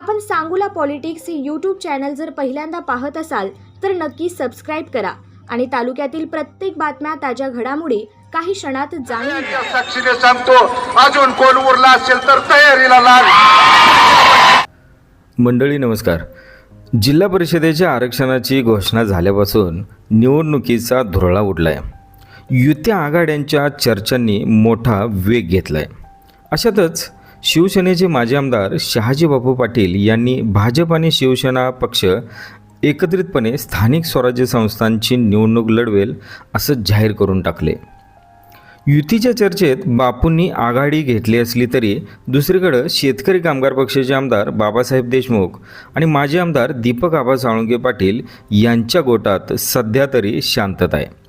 आपण सांगूला पॉलिटिक्स हे YouTube channel जर पहिल्यांदा पाहत असाल तर नक्की सबस्क्राईब करा. आणि तालुक्यातील प्रत्येक बातम्या ताज्या घडामोडी काही क्षणात जाणून साक्षीने सांगतो अजून कोण उरला असेल तर तयारीला लाग मंडळी नमस्कार. जिल्हा परिषदेच्या आरक्षणाची घोषणा झाल्यापासून निवडणुकीचा धुरळा उडला आहे युत्या आघाड्यांच्या चर्चांनी मोठा वेग घेतला आहे अशातच शिवसेनेचे माजी आमदार शहाजी बापू पाटील यांनी भाजप आणि शिवसेना पक्ष एकत्रितपणे स्थानिक स्वराज्य संस्थांची निवडणूक लढवेल असं जाहीर करून टाकले. युतीच्या चर्चेत बापूंनी आघाडी घेतली असली तरी दुसरीकडं शेतकरी कामगार पक्षाचे आमदार बाबासाहेब देशमुख आणि माजी आमदार दीपक आबा साळुंके पाटील यांच्या गोटात सध्या तरी शांतता आहे.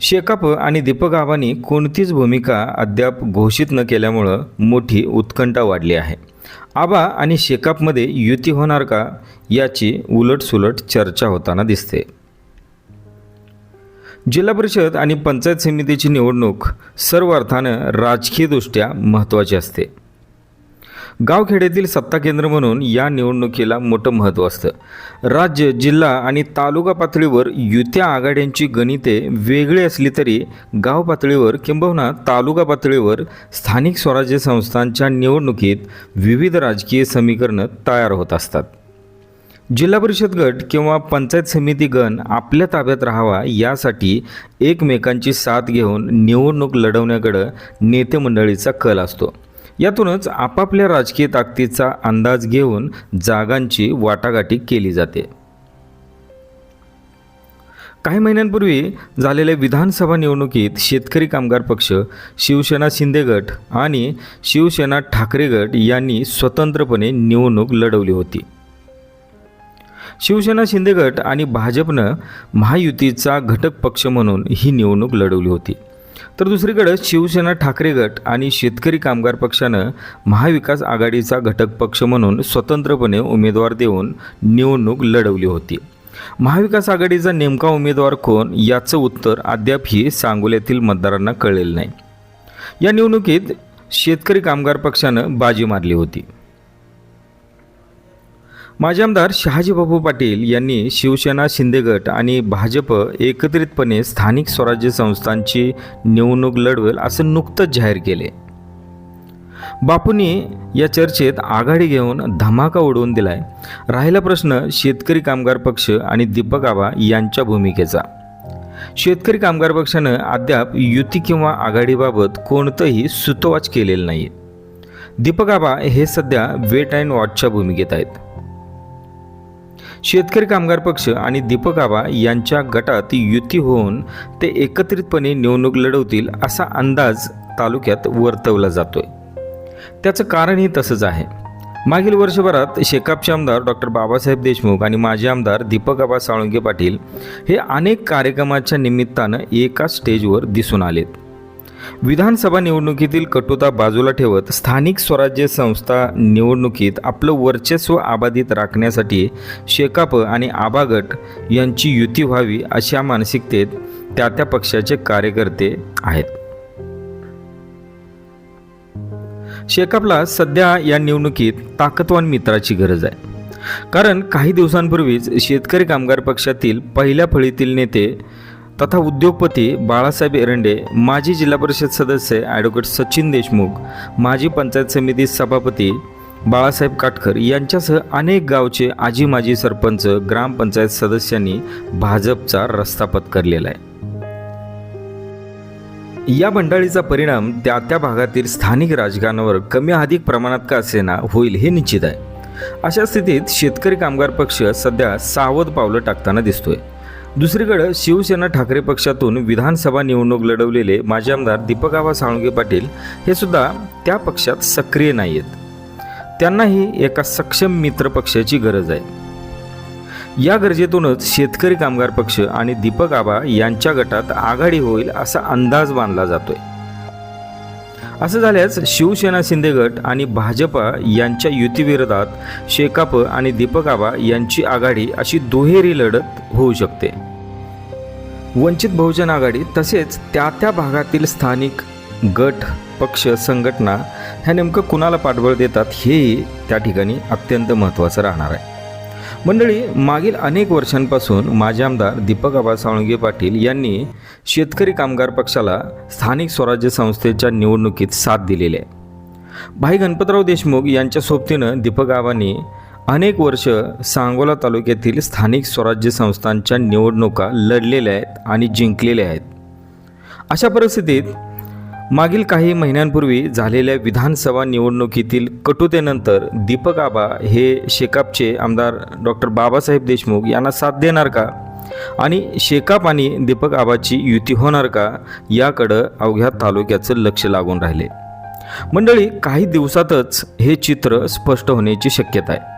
शेकाप आणि दीपक आबांनी कोणतीच भूमिका अद्याप घोषित न केल्यामुळं मोठी उत्कंठा वाढली आहे. आबा आणि शेकापमध्ये युती होणार का याची उलटसुलट चर्चा होताना दिसते. जिल्हा परिषद आणि पंचायत समितीची निवडणूक सर्व अर्थानं राजकीयदृष्ट्या महत्त्वाची असते. गावखेड्यातील सत्ता केंद्र म्हणून या निवडणुकीला मोठं महत्त्व असतं. राज्य जिल्हा आणि तालुका पातळीवर युत्या आघाड्यांची गणिते वेगळी असली तरी गाव पातळीवर किंबहुना तालुका पातळीवर स्थानिक स्वराज्य संस्थांच्या निवडणुकीत विविध राजकीय समीकरणं तयार होत असतात. जिल्हा परिषद गट किंवा पंचायत समिती गण आपल्या ताब्यात राहावा यासाठी एकमेकांची साथ घेऊन निवडणूक लढवण्याकडं नेते मंडळीचा कल असतो. यातूनच आपापल्या राजकीय ताकदीचा अंदाज घेऊन जागांची वाटाघाटी केली जाते. काही महिन्यांपूर्वी झालेल्या विधानसभा निवडणुकीत शेतकरी कामगार पक्ष शिवसेना शिंदे गट आणि शिवसेना ठाकरे गट यांनी स्वतंत्रपणे निवडणूक लढवली होती. शिवसेना शिंदे गट आणि भाजपनं महायुतीचा घटक पक्ष म्हणून ही निवडणूक लढवली होती. तर दुसरीकडं शिवसेना ठाकरे गट आणि शेतकरी कामगार पक्षानं महाविकास आघाडीचा घटक पक्ष म्हणून स्वतंत्रपणे उमेदवार देऊन निवडणूक लढवली होती. महाविकास आघाडीचा नेमका उमेदवार कोण याचं उत्तर अद्यापही सांगोल्यातील मतदारांना कळलेलं नाही. या निवडणुकीत शेतकरी कामगार पक्षानं बाजी मारली होती. माजी आमदार शहाजीबाबू पाटील यांनी शिवसेना शिंदे गट आणि भाजप एकत्रितपणे स्थानिक स्वराज्य संस्थांची निवडणूक लढवेल असं नुकतंच जाहीर केले. बापूंनी या चर्चेत आघाडी घेऊन धमाका उडवून दिलाय. राहिला प्रश्न शेतकरी कामगार पक्ष आणि दीपक आबा यांच्या भूमिकेचा. शेतकरी कामगार पक्षानं अद्याप युती किंवा आघाडीबाबत कोणतंही सुतोवाच केलेलं नाही दीपक आबा हे सध्या वेट अँड वॉचच्या भूमिकेत आहेत. शेतकरी कामगार पक्ष आणि दीपक आबा यांच्या गटात युती होऊन ते एकत्रितपणे निवडणूक लढवतील असा अंदाज तालुक्यात वर्तवला जातोय. त्याचं कारणही तसंच आहे. मागील वर्षभरात शेकापचे आमदार डॉक्टर बाबासाहेब देशमुख आणि माजी आमदार दीपक आबा साळुंके पाटील हे अनेक कार्यक्रमाच्या निमित्तानं एका स्टेजवर दिसून आलेत. विधानसभा निवडणुकीतील कटुता बाजूला ठेवत स्थानिक स्वराज्य संस्था निवडणुकीत आपलं वर्चस्व आबाधित राखण्यासाठी शेकाप आणि आबागट यांची युती व्हावी अशा मानसिकतेत त्या त्या पक्षाचे कार्यकर्ते आहेत. शेकापला सध्या या निवडणुकीत ताकदवान मित्राची गरज आहे. कारण काही दिवसांपूर्वीच शेतकरी कामगार पक्षातील पहिल्या फळीतील नेते तथा उद्योगपती बाळासाहेब एरंडे माजी जिल्हा परिषद सदस्य ॲडव्होकेट सचिन देशमुख माजी पंचायत समिती सभापती बाळासाहेब काटकर यांच्यासह अनेक गावचे आजी माजी सरपंच ग्रामपंचायत सदस्यांनी भाजपचा रस्ता पत्करलेला आहे. या बंडाळीचा परिणाम त्या त्या भागातील स्थानिक राजकारणावर कमी अधिक प्रमाणात का असेना होईल हे निश्चित आहे. अशा स्थितीत शेतकरी कामगार पक्ष सध्या सावध पावलं टाकताना दिसतोय. दुसरीकडे शिवसेना ठाकरे पक्षातून विधानसभा निवडणूक लढवलेले माजी आमदार दीपकआबा साळुंगे पाटील हे सुद्धा त्या पक्षात सक्रिय नाही आहेत त्यांनाही एका सक्षम मित्र पक्षाची गरज आहे. या गरजेतूनच शेतकरी कामगार पक्ष आणि दीपक आबा यांच्या गटात आघाडी होईल असा अंदाज बांधला जातोय. असं झाल्यास शिवसेना शिंदे गट आणि भाजपा यांच्या युतीविरोधात शेकाप आणि दीपक आबा यांची आघाडी अशी दुहेरी लढत होऊ शकते. वंचित बहुजन आघाडी तसेच त्या त्या भागातील स्थानिक गट पक्ष संघटना ह्या नेमकं कुणाला पाठबळ देतात हेही त्या ठिकाणी अत्यंत महत्त्वाचं राहणार आहे. मंडळी मागील अनेक वर्षांपासून माजी आमदार दीपक आबा साळुंगे पाटील यांनी शेतकरी कामगार पक्षाला स्थानिक स्वराज्य संस्थेच्या निवडणुकीत साथ दिलेली आहे. भाई गणपतराव देशमुख यांच्या सोबतीनं दीपक आबांनी अनेक वर्ष सांगोला तालुक्यातील स्थानिक स्वराज्य संस्थांच्या निवडणुका लढलेल्या आहेत आणि जिंकलेल्या आहेत. अशा परिस्थितीत मागील काही महिन्यांपूर्वी झालेल्या विधानसभा निवडणुकीतील कटुतेनंतर दीपक आबा हे शेकापचे आमदार डॉक्टर बाबासाहेब देशमुख यांना साथ देणार का? आणि शेकाप आणि दीपक आबाची युती होणार का? याकडं अवघ्या तालुक्याचं लक्ष लागून राहिले. मंडळी काही दिवसातच हे चित्र स्पष्ट होण्याची शक्यता आहे.